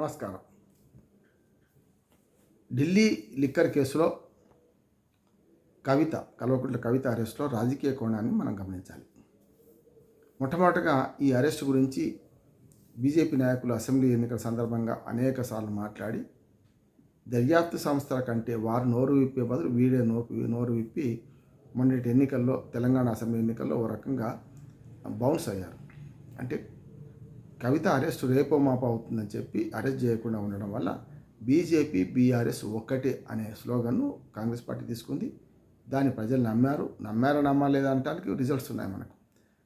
నమస్కారం. ఢిల్లీ లిక్కర్ కేసులో కవిత కల్వకుంట్ల కవిత అరెస్ట్లో రాజకీయ కోణాన్ని మనం గమనించాలి. మొట్టమొదటగా ఈ అరెస్ట్ గురించి బీజేపీ నాయకులు అసెంబ్లీ ఎన్నికల సందర్భంగా అనేక సార్లు మాట్లాడి దర్యాప్తు సంస్థల కంటే వారు నోరు విప్పే బదులు వీడే నోరు నోరు విప్పి మొన్నటి ఎన్నికల్లో తెలంగాణ అసెంబ్లీ ఎన్నికల్లో ఓ రకంగా బౌన్స్ అయ్యారు. అంటే కవిత అరెస్ట్ రేపో మాప అవుతుందని చెప్పి అరెస్ట్ చేయకుండా ఉండడం వల్ల బీజేపీ బీఆర్ఎస్ ఒక్కటే అనే స్లోగన్ను కాంగ్రెస్ పార్టీ తీసుకుంది. దాన్ని ప్రజలు నమ్మారు. నమ్మారా నమ్మలేదా అనడానికి రిజల్ట్స్ ఉన్నాయి మనకు.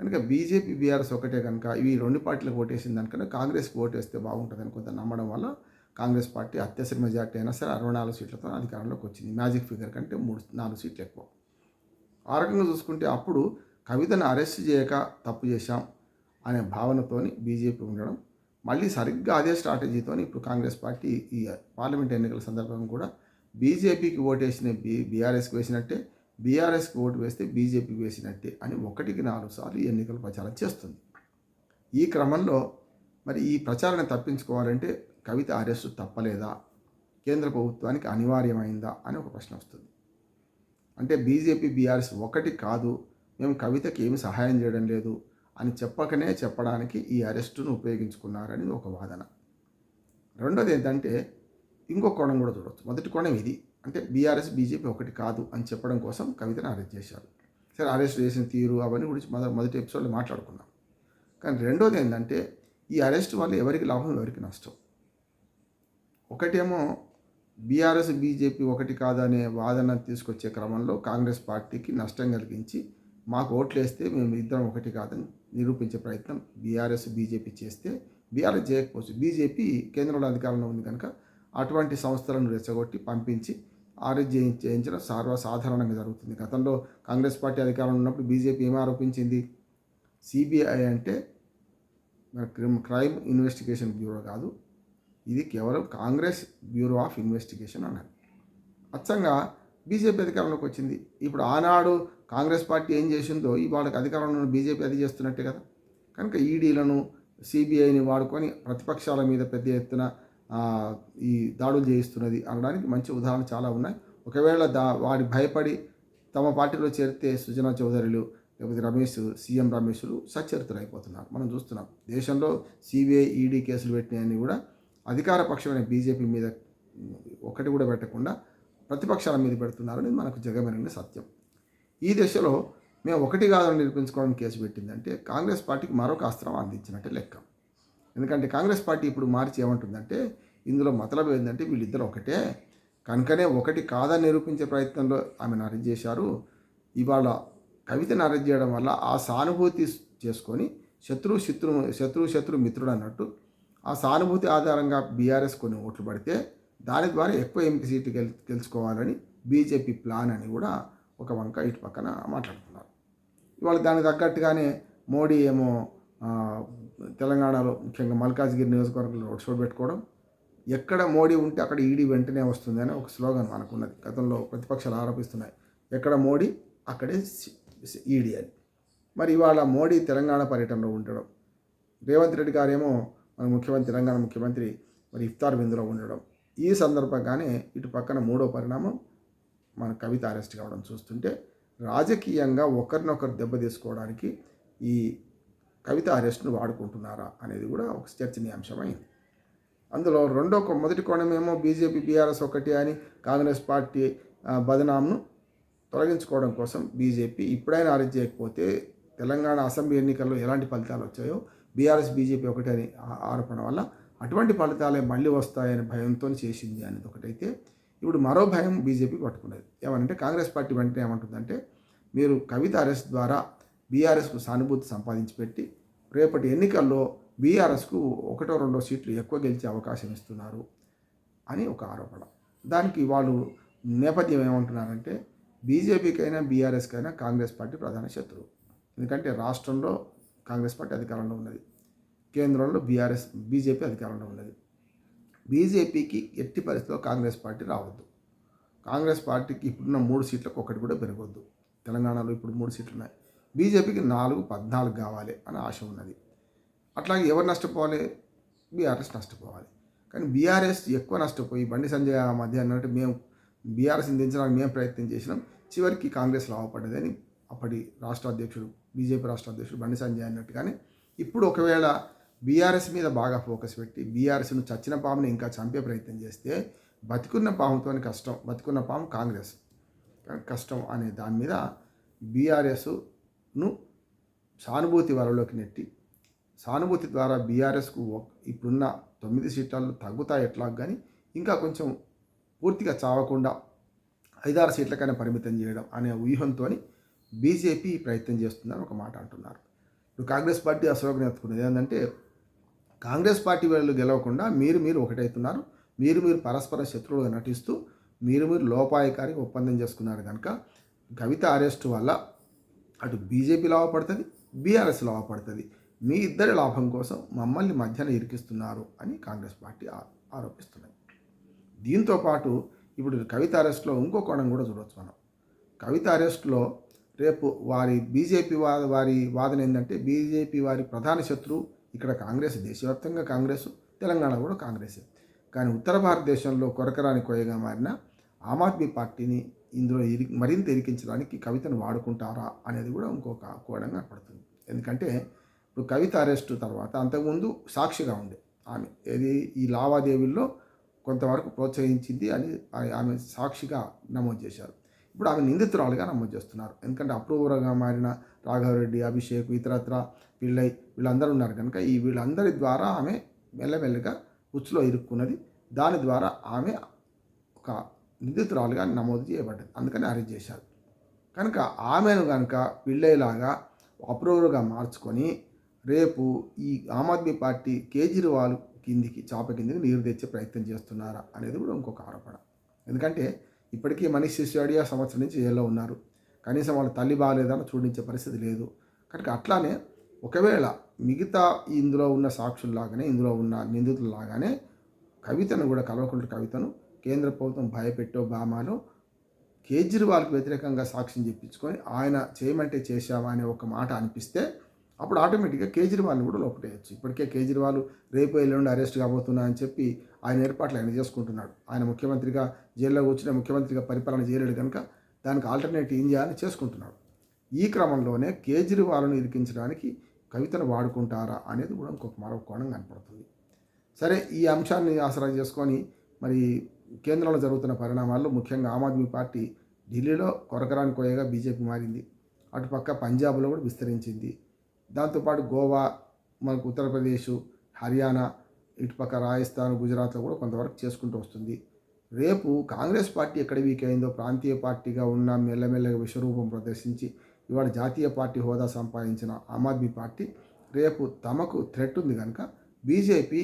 కనుక బీజేపీ బీఆర్ఎస్ ఒకటే కనుక ఇవి రెండు పార్టీలకు ఓటేసిన దానికన్నా కాంగ్రెస్కి ఓటేస్తే బాగుంటుందని కొంత నమ్మడం వల్ల కాంగ్రెస్ పార్టీ అత్యవసర మెజార్టీ అయినా సరే అరవై నాలుగు సీట్లతో అధికారంలోకి వచ్చింది. మ్యాజిక్ ఫిగర్ కంటే మూడు నాలుగు సీట్లు ఎక్కువ. ఆ రకంగా చూసుకుంటే అప్పుడు కవితను అరెస్ట్ చేయక తప్పు చేశాం. అనే భావనతోని బీజేపీ ఉండడం మళ్ళీ సరిగ్గా అదే స్ట్రాటజీతో ఇప్పుడు కాంగ్రెస్ పార్టీ ఈ పార్లమెంట్ ఎన్నికల సందర్భంగా కూడా బీజేపీకి ఓటేసిన బీ బీఆర్ఎస్కి వేసినట్టే బీఆర్ఎస్కి ఓటు వేస్తే బీజేపీకి వేసినట్టే అని ఒకటికి నాలుగు సార్లు ఈ ఎన్నికల ప్రచారం చేస్తుంది. ఈ క్రమంలో మరి ఈ ప్రచారాన్ని తప్పించుకోవాలంటే కవిత అరెస్టు తప్పలేదా? కేంద్ర ప్రభుత్వానికి అనివార్యమైందా? అని ఒక ప్రశ్న వస్తుంది. అంటే బీజేపీ బీఆర్ఎస్ ఒకటి కాదు మేము కవితకి ఏమి సహాయం చేయడం లేదు అని చెప్పకనే చెప్పడానికి ఈ అరెస్టును ఉపయోగించుకున్నారని ఒక వాదన. రెండోది ఏంటంటే ఇంకో కోణం కూడా చూడవచ్చు మొదటి కోణం ఇది. అంటే బీఆర్ఎస్ బీజేపీ ఒకటి కాదు అని చెప్పడం కోసం కవితను అరెస్ట్ చేశారు. సరే అరెస్ట్ చేసిన తీరు అవన్నీ గురించి మొదటి మొదటి ఎపిసోడ్లో మాట్లాడుకున్నాం కానీ రెండోది ఏంటంటే ఈ అరెస్ట్ వల్ల ఎవరికి లాభం ఎవరికి నష్టం? ఒకటేమో బీఆర్ఎస్ బీజేపీ ఒకటి కాదనే వాదన తీసుకొచ్చే క్రమంలో కాంగ్రెస్ పార్టీకి నష్టం కలిగించి మాకు ఓట్లు వేస్తే మేము ఇద్దరం ఒకటి కాదని నిరూపించే ప్రయత్నం బీఆర్ఎస్ బీజేపీ చేస్తే బీఆర్ఎస్ చేయకపోవచ్చు. బీజేపీ కేంద్రంలో అధికారంలో ఉంది కనుక అటువంటి సంస్థలను రెచ్చగొట్టి పంపించి ఆర్ఎస్ చేయించడం సర్వసాధారణంగా జరుగుతుంది. గతంలో కాంగ్రెస్ పార్టీ అధికారంలో ఉన్నప్పుడు బీజేపీ ఏమి ఆరోపించింది? సిబిఐ అంటే క్రైమ్ ఇన్వెస్టిగేషన్ బ్యూరో కాదు. ఇది కేవలం కాంగ్రెస్ బ్యూరో ఆఫ్ ఇన్వెస్టిగేషన్ అన్నారు అచ్చంగా బీజేపీ అధికారంలోకి వచ్చింది. ఇప్పుడు ఆనాడు కాంగ్రెస్ పార్టీ ఏం చేసిందో ఈ వాళ్ళకి అధికారంలో ఉన్న బీజేపీ అది చేస్తున్నట్టే కదా. కనుక ఈడీలను సిబిఐని వాడుకొని ప్రతిపక్షాల మీద పెద్ద ఎత్తున ఈ దాడులు చేయిస్తున్నది అనడానికి మంచి ఉదాహరణ చాలా ఉన్నాయి. ఒకవేళ దా వాడి భయపడి తమ పార్టీలో చేరితే సుజనా చౌదరిలు లేకపోతే రమేష్ సీఎం రమేష్లు సచరిత్రలు అయిపోతున్నారు మనం చూస్తున్నాం. దేశంలో సిబిఐ ఈడీ కేసులు పెట్టినాయని కూడా అధికార పక్షమైన బీజేపీ మీద ఒకటి కూడా పెట్టకుండా ప్రతిపక్షాల మీద పెడుతున్నారని మనకు జగమెరిగిన సత్యం. ఈ దశలో మేము ఒకటి కాదని నిరూపించుకోవడం కేసు పెట్టిందంటే కాంగ్రెస్ పార్టీకి మరొక అస్త్రం అందించినట్టే లెక్క. ఎందుకంటే కాంగ్రెస్ పార్టీ ఇప్పుడు మార్చి ఏమంటుందంటే ఇందులో మతలబు ఏంటంటే వీళ్ళిద్దరు ఒకటే. కనుకనే ఒకటి కాదని నిరూపించే ప్రయత్నంలో ఆమెను అరెస్ట్ చేశారు. ఇవాళ కవితను అరెస్ట్ చేయడం వల్ల ఆ సానుభూతి చేసుకొని శత్రువు శత్రు శత్రువు శత్రు మిత్రుడు అన్నట్టు ఆ సానుభూతి ఆధారంగా బీఆర్ఎస్ కొన్ని ఓట్లు పడితే దాని ద్వారా ఎక్కువ ఎంపీ సీట్లు గెలు గెలుచుకోవాలని బీజేపీ ప్లాన్ అని కూడా ఒక వంక ఇటు పక్కన మాట్లాడుతున్నారు ఇవాళ దానికి తగ్గట్టుగానే మోడీ ఏమో తెలంగాణలో ముఖ్యంగా మల్కాజ్గిరి నియోజకవర్గంలో రోడ్ షో పెట్టుకోవడం ఎక్కడ మోడీ ఉంటే అక్కడ ఈడీ వెంటనే వస్తుంది అని ఒక స్లోగన్ మనకున్నది. గతంలో ప్రతిపక్షాలు ఆరోపిస్తున్నాయి. ఎక్కడ మోడీ అక్కడే ఈడీ అని. మరి ఇవాళ మోడీ తెలంగాణ పర్యటనలో ఉండడం రేవంత్ రెడ్డి గారేమో మన ముఖ్యమంత్రి తెలంగాణ ముఖ్యమంత్రి మరి ఇఫ్తార్ విందులో ఉండడం ఈ సందర్భంగానే ఇటు పక్కన మూడో పరిణామం మన కవిత అరెస్ట్ కావడం చూస్తుంటే రాజకీయంగా ఒకరినొకరు దెబ్బతీసుకోవడానికి ఈ కవిత అరెస్ట్ను వాడుకుంటున్నారా అనేది కూడా ఒక చర్చనీయాంశమైంది. అందులో రెండో మొదటి కోణమేమో బీజేపీ బీఆర్ఎస్ ఒకటి అని కాంగ్రెస్ పార్టీ బదనాంను తొలగించుకోవడం కోసం బీజేపీ ఇప్పుడైనా అరెస్ట్ చేయకపోతే తెలంగాణ అసెంబ్లీ ఎన్నికల్లో ఎలాంటి ఫలితాలు వచ్చాయో బీఆర్ఎస్ బీజేపీ ఒకటి అని ఆరోపణ వల్ల అటువంటి ఫలితాలే మళ్ళీ వస్తాయని భయంతో చేసింది అనేది ఒకటైతే ఇప్పుడు మరో భయం బీజేపీ పట్టుకునేది. ఏమనంటే కాంగ్రెస్ పార్టీ వెంటనే ఏమంటుందంటే మీరు కవిత అరెస్ట్ ద్వారా బీఆర్ఎస్కు సానుభూతి సంపాదించి పెట్టి రేపటి ఎన్నికల్లో బీఆర్ఎస్కు ఒకటో రెండో సీట్లు ఎక్కువ గెలిచే అవకాశం ఇస్తున్నారు అని ఒక ఆరోపణ. దానికి వాళ్ళు నేపథ్యం ఏమంటున్నారంటే బీజేపీకైనా బీఆర్ఎస్కైనా కాంగ్రెస్ పార్టీ ప్రధాన శత్రువు. ఎందుకంటే రాష్ట్రంలో కాంగ్రెస్ పార్టీ అధికారంలో ఉన్నది. కేంద్రంలో బీఆర్ఎస్ బీజేపీ అధికారంలో ఉన్నది. బీజేపీకి ఎట్టి పరిస్థితిలో కాంగ్రెస్ పార్టీ రావద్దు. కాంగ్రెస్ పార్టీకి ఇప్పుడున్న మూడు సీట్లకు ఒకటి కూడా పెరగొద్దు. తెలంగాణలో ఇప్పుడు మూడు సీట్లు ఉన్నాయి బీజేపీకి నాలుగు పద్నాలుగు కావాలి అని ఆశ ఉన్నది. అట్లాగే ఎవరు నష్టపోవాలి? బీఆర్ఎస్ నష్టపోవాలి. కానీ బీఆర్ఎస్ ఎక్కువ నష్టపోయి బండి సంజయ్ మధ్య అన్నట్టు మేము బీఆర్ఎస్ని దించడానికి మేము ప్రయత్నం చేసినాం. చివరికి కాంగ్రెస్ లాభపడ్డదని అప్పటి రాష్ట్ర అధ్యక్షుడు బీజేపీ రాష్ట్ర అధ్యక్షుడు బండి సంజయ్ అన్నట్టుగానే. ఇప్పుడు ఒకవేళ బీఆర్ఎస్ మీద బాగా ఫోకస్ పెట్టి బీఆర్ఎస్ను చచ్చిన పాముని ఇంకా చంపే ప్రయత్నం చేస్తే బతికున్న పాముతో కష్టం బతికున్న పాము కాంగ్రెస్. కష్టం అనే దాని మీద బీఆర్ఎస్ను సానుభూతి వరలోకి నెట్టి సానుభూతి ద్వారా బీఆర్ఎస్కు ఇప్పుడున్న తొమ్మిది సీట్లలో తగ్గుతాయి ఎట్లా కానీ ఇంకా కొంచెం పూర్తిగా చావకుండా ఐదారు సీట్లకైనా పరిమితం చేయడం అనే వ్యూహంతో బీజేపీ ప్రయత్నం చేస్తుందని ఒక మాట అంటున్నారు. ఇప్పుడు కాంగ్రెస్ పార్టీ అశోక్ ఎత్తుకున్నది. ఏంటంటే కాంగ్రెస్ పార్టీ వాళ్ళు గెలవకుండా మీరు మీరు ఒకటవుతున్నారు మీరు మీరు పరస్పర శత్రువులుగా నటిస్తూ మీరు మీరు లోపాయకారి ఒప్పందం చేసుకున్నారు కనుక కవిత అరెస్టు వల్ల అటు బీజేపీ లాభపడుతుంది బీఆర్ఎస్ లాభపడుతుంది. మీ ఇద్దరి లాభం కోసం మమ్మల్ని మధ్యన ఇరికిస్తున్నారు అని కాంగ్రెస్ పార్టీ ఆరోపిస్తున్నది దీంతో పాటు ఇప్పుడు కవిత అరెస్ట్లో ఇంకో కోణం కూడా చూడవచ్చు మనం. కవిత అరెస్ట్లో రేపు వారి బీజేపీ వారి వాదన ఏంటంటే బీజేపీ వారి ప్రధాన శత్రువు ఇక్కడ కాంగ్రెస్ దేశవ్యాప్తంగా కాంగ్రెస్ తెలంగాణ కూడా కాంగ్రెసే. కానీ ఉత్తర భారతదేశంలో కొరకరాని కోయగా మారిన ఆమ్ ఆద్మీ పార్టీని ఇందులో ఇరి మరింత ఇరికించడానికి కవితను వాడుకుంటారా అనేది కూడా ఇంకొక కోణంగా పడుతుంది ఎందుకంటే ఇప్పుడు కవిత అరెస్టు తర్వాత అంతకుముందు సాక్షిగా ఉండే ఆమె. ఏది ఈ లావాదేవీల్లో కొంతవరకు ప్రోత్సహించింది అని ఆమె సాక్షిగా నమోదు చేశారు. ఇప్పుడు ఆమె నిందితురాలుగా నమోదు చేస్తున్నారు. ఎందుకంటే అప్రూవర్గా మారిన రాఘవరెడ్డి అభిషేక్ ఇతరత్ర పిళ్ళై వీళ్ళందరూ ఉన్నారు కనుక ఈ వీళ్ళందరి ద్వారా ఆమె మెల్లమెల్లగా ఉచ్చులో ఇరుక్కున్నది. దాని ద్వారా ఆమె ఒక నిందితురాలుగా నమోదు చేయబడ్డది. అందుకని అరెస్ట్ చేశారు. కనుక ఆమెను కనుక పిళ్ళైలాగా అప్రూవర్గా మార్చుకొని రేపు ఈ ఆమ్ ఆద్మీ పార్టీ కేజ్రీవాల్ కిందికి చాప కిందికి నీరు తెచ్చే ప్రయత్నం చేస్తున్నారా అనేది కూడా ఇంకొక ఆరోపణ. ఎందుకంటే ఇప్పటికీ మనీష్ సిసోడియా సంవత్సరం నుంచి జైల్లో ఉన్నారు. కనీసం వాళ్ళ తల్లి బాగాలేదని చూడించే పరిస్థితి లేదు. కనుక అట్లానే ఒకవేళ మిగతా ఇందులో ఉన్న సాక్షుల్లాగానే ఇందులో ఉన్న నిందితుల్లాగానే కవితను కూడా కల్వకుంట్ల కవితను కేంద్ర ప్రభుత్వం భయపెట్టో బామాలో కేజ్రీవాల్కి వ్యతిరేకంగా సాక్ష్యం చెప్పించుకొని ఆయన చేయమంటే చేశామా అనే ఒక మాట అనిపిస్తే అప్పుడు ఆటోమేటిక్గా కేజ్రీవాల్ని కూడా లోపటేయచ్చు. ఇప్పటికే కేజ్రీవాల్ రేపు ఎల్లుండి అరెస్ట్ కాబోతున్నా అని చెప్పి ఆయన ఏర్పాట్లు ఆయన చేసుకుంటున్నాడు. ఆయన ముఖ్యమంత్రిగా జైల్లో వచ్చిన ముఖ్యమంత్రిగా పరిపాలన చేయలేడు కనుక దానికి ఆల్టర్నేట్ ఏం చేయాలని చేసుకుంటున్నాడు. ఈ క్రమంలోనే కేజ్రీవాల్ను ఇరికించడానికి కవితను వాడుకుంటారా అనేది కూడా ఇంకొక మరో కోణం కనపడుతుంది. సరే ఈ అంశాన్ని ఆసరా చేసుకొని మరి కేంద్రంలో జరుగుతున్న పరిణామాల్లో ముఖ్యంగా ఆమ్ ఆద్మీ పార్టీ ఢిల్లీలో కొరకరాని కోయగా బీజేపీ మారింది. అటుపక్క పంజాబ్లో కూడా విస్తరించింది. దాంతోపాటు గోవా మనకు ఉత్తరప్రదేశ్ హర్యానా ఇటుపక్క రాజస్థాన్ గుజరాత్లో కూడా కొంతవరకు చేసుకుంటూ వస్తుంది. రేపు కాంగ్రెస్ పార్టీ ఎక్కడ వీక్ అయిందో ప్రాంతీయ పార్టీగా ఉన్న మెల్లమెల్లగా విశ్వరూపం ప్రదర్శించి ఇవాళ జాతీయ పార్టీ హోదా సంపాదించిన ఆమ్ ఆద్మీ పార్టీ రేపు తమకు థ్రెట్ ఉంది కనుక బీజేపీ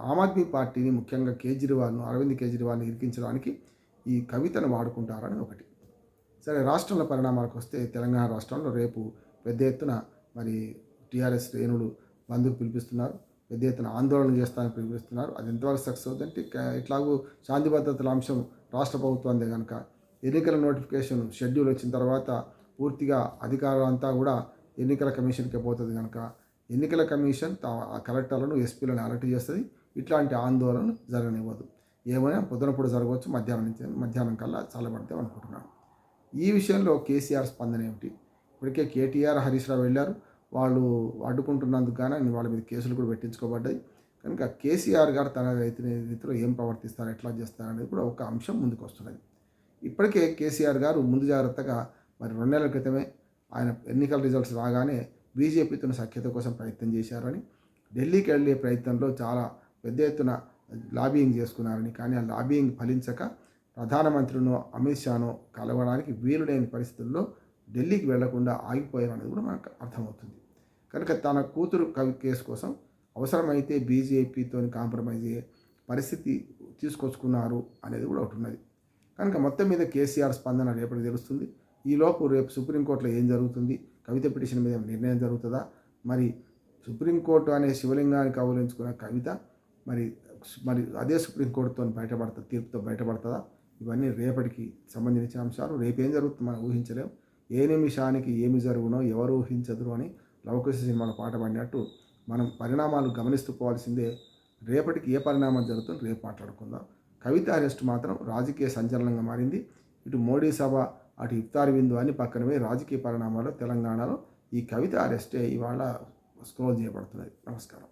ఆమ్ ఆద్మీ పార్టీని ముఖ్యంగా కేజ్రీవాల్ను అరవింద్ కేజ్రీవాల్ని ఇరికించడానికి ఈ కవితను వాడుకుంటారని ఒకటి. సరే రాష్ట్రంలో పరిణామాలకు వస్తే తెలంగాణ రాష్ట్రంలో రేపు పెద్ద ఎత్తున మరి టీఆర్ఎస్ శ్రేణులు బంధుకు పిలిపిస్తున్నారు. పెద్ద ఎత్తున ఆందోళన చేస్తానని పిలిపిస్తున్నారు. అది ఎంతవరకు సక్సెస్ అవుతుందంటే ఇట్లాగూ శాంతి భద్రతల అంశం రాష్ట్ర ప్రభుత్వందే కనుక ఎన్నికల నోటిఫికేషన్ షెడ్యూల్ వచ్చిన తర్వాత పూర్తిగా అధికారం అంతా కూడా ఎన్నికల కమిషన్కే పోతుంది కనుక ఎన్నికల కమిషన్ తా- ఆ కలెక్టర్లను ఎస్పీలను అలర్ట్ చేస్తుంది. ఇట్లాంటి ఆందోళన జరగనివ్వదు. ఏమైనా పొద్దునప్పుడు జరగవచ్చు మధ్యాహ్నం మధ్యాహ్నం కల్లా చల్లబడతాం అనుకుంటున్నాను. ఈ విషయంలో కేసీఆర్ స్పందన ఏమిటి? ఇప్పటికే కేటీఆర్ హరీష్ రావు వెళ్ళారు. వాళ్ళు అడ్డుకుంటున్నందుకు కానీ వాళ్ళ మీద కేసులు కూడా పెట్టించుకోబడ్డాయి. కనుక కేసీఆర్ గారు తన రైతు రీతిలో ఏం ప్రవర్తిస్తారు ఎట్లా చేస్తారు అనేది కూడా ఒక అంశం ముందుకు వస్తున్నది ఇప్పటికే కేసీఆర్ గారు ముందు జాగ్రత్తగా మరి రెండు నెలల క్రితమే ఆయన ఎన్నికల రిజల్ట్స్ రాగానే బీజేపీతో సఖ్యత కోసం ప్రయత్నం చేశారని ఢిల్లీకి వెళ్ళే ప్రయత్నంలో చాలా పెద్ద ఎత్తున లాబియింగ్ చేసుకున్నారని కానీ ఆ లాబియింగ్ ఫలించక ప్రధానమంత్రినో అమిత్ షాను కలవడానికి వీలు లేని పరిస్థితుల్లో ఢిల్లీకి వెళ్ళకుండా ఆగిపోయారనేది కూడా మనకు అర్థమవుతుంది. కనుక తన కూతురు కవి కేసు కోసం అవసరమైతే బీజేపీతో కాంప్రమైజ్ అయ్యే పరిస్థితి తీసుకొచ్చుకున్నారు అనేది కూడా ఒకటి ఉన్నది. కనుక మొత్తం మీద కేసీఆర్ స్పందన రేపటి తెలుస్తుంది. ఈలోపు రేపు సుప్రీంకోర్టులో ఏం జరుగుతుంది? కవిత పిటిషన్ మీద నిర్ణయం జరుగుతుందా? మరి సుప్రీంకోర్టు అనే శివలింగాన్ని కౌలించుకున్న కవిత మరి మరి అదే సుప్రీంకోర్టుతో బయటపడుతుంది తీర్పుతో బయటపడుతుందా? ఇవన్నీ రేపటికి సంబంధించిన అంశాలు. రేపేం జరుగుతుంది మనం ఊహించలేం. ఏ నిమిషానికి ఏమి జరుగునో ఎవరు ఊహించదురు అని లవకుశ సినిమాలో పాట పాడినట్టు మనం పరిణామాలు గమనిస్తూ పోవాల్సిందే. రేపటికి ఏ పరిణామం జరుగుతుందో రేపు మాట్లాడుకుందాం. కవిత అరెస్ట్ మాత్రం రాజకీయ సంచలనంగా మారింది. ఇటు మోడీ సభ అటు ఇఫ్తార్ విందు అని పక్కనవే రాజకీయ పరిణామాలు తెలంగాణలో ఈ కవిత అరెస్టే ఇవాళ స్క్రోల్ చేయబడుతున్నది. నమస్కారం.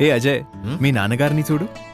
ఏ అజయ్ మీ నాన్నగారిని చూడు.